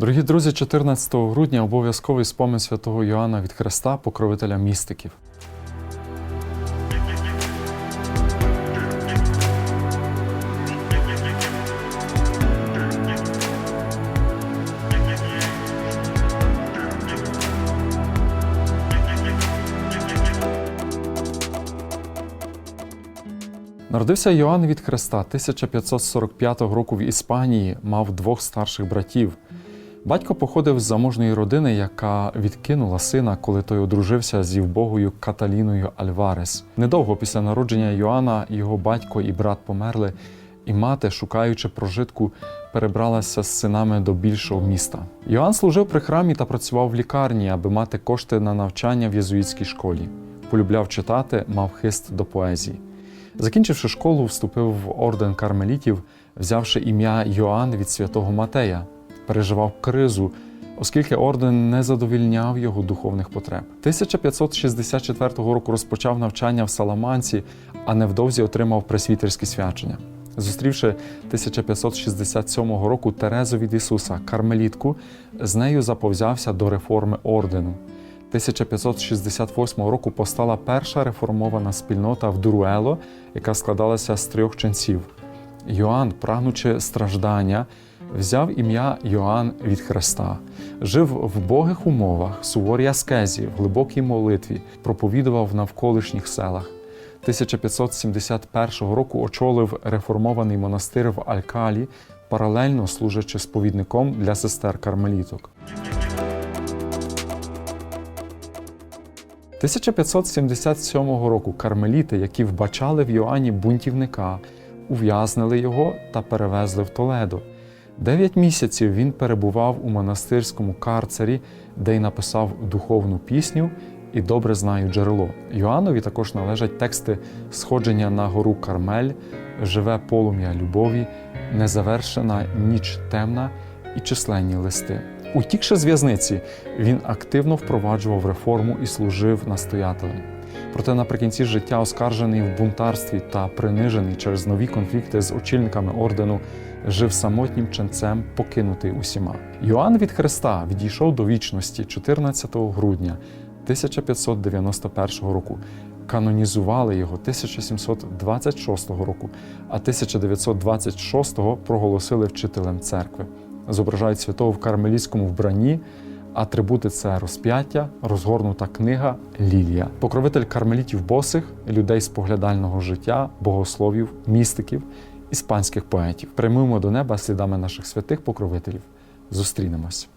Дорогі друзі, 14 грудня обов'язковий спомин святого Йоанна від Христа, покровителя містиків. Народився Йоанн від Христа 1545 року в Іспанії, мав двох старших братів. Батько походив з заможної родини, яка відкинула сина, коли той одружився зі вбогою Каталіною Альварес. Недовго після народження Йоанна його батько і брат померли, і мати, шукаючи прожитку, перебралася з синами до більшого міста. Йоанн служив при храмі та працював в лікарні, аби мати кошти на навчання в єзуїтській школі. Полюбляв читати, мав хист до поезії. Закінчивши школу, вступив в орден кармелітів, взявши ім'я Йоанн від святого Матея, переживав кризу, оскільки орден не задовільняв його духовних потреб. 1564 року розпочав навчання в Саламанці, а невдовзі отримав пресвітерське свячення. Зустрівши 1567 року Терезу від Ісуса, кармелітку, з нею заповзявся до реформи ордену. 1568 року постала перша реформована спільнота в Дуруело, яка складалася з трьох ченців. Йоанн, прагнучи страждання, взяв ім'я Йоанн від Христа, жив в богих умовах, суворій аскезі, в глибокій молитві, проповідував в навколишніх селах. 1571 року очолив реформований монастир в Алькалі, паралельно служачи сповідником для сестер кармеліток. 1577 року кармеліти, які вбачали в Йоанні бунтівника, ув'язнили його та перевезли в Толедо. Дев'ять місяців він перебував у монастирському карцері, де й написав духовну пісню і добре знаю джерело. Йоаннові також належать тексти Сходження на гору Кармель, Живе полум'я любові, Незавершена ніч темна і численні листи. Утікши з в'язниці, він активно впроваджував реформу і служив настоятелем. Проте наприкінці життя, оскаржений в бунтарстві та принижений через нові конфлікти з очільниками ордену, жив самотнім ченцем, покинутий усіма. Йоанн від Христа відійшов до вічності 14 грудня 1591 року. Канонізували його 1726 року, а 1926 проголосили вчителем церкви. Зображають святого в кармелітському вбранні. Атрибути це розп'яття, розгорнута книга, лілія, покровитель кармелітів босих, людей споглядального життя, богословів, містиків, іспанських поетів. Прямуємо до неба слідами наших святих покровителів. Зустрінемось.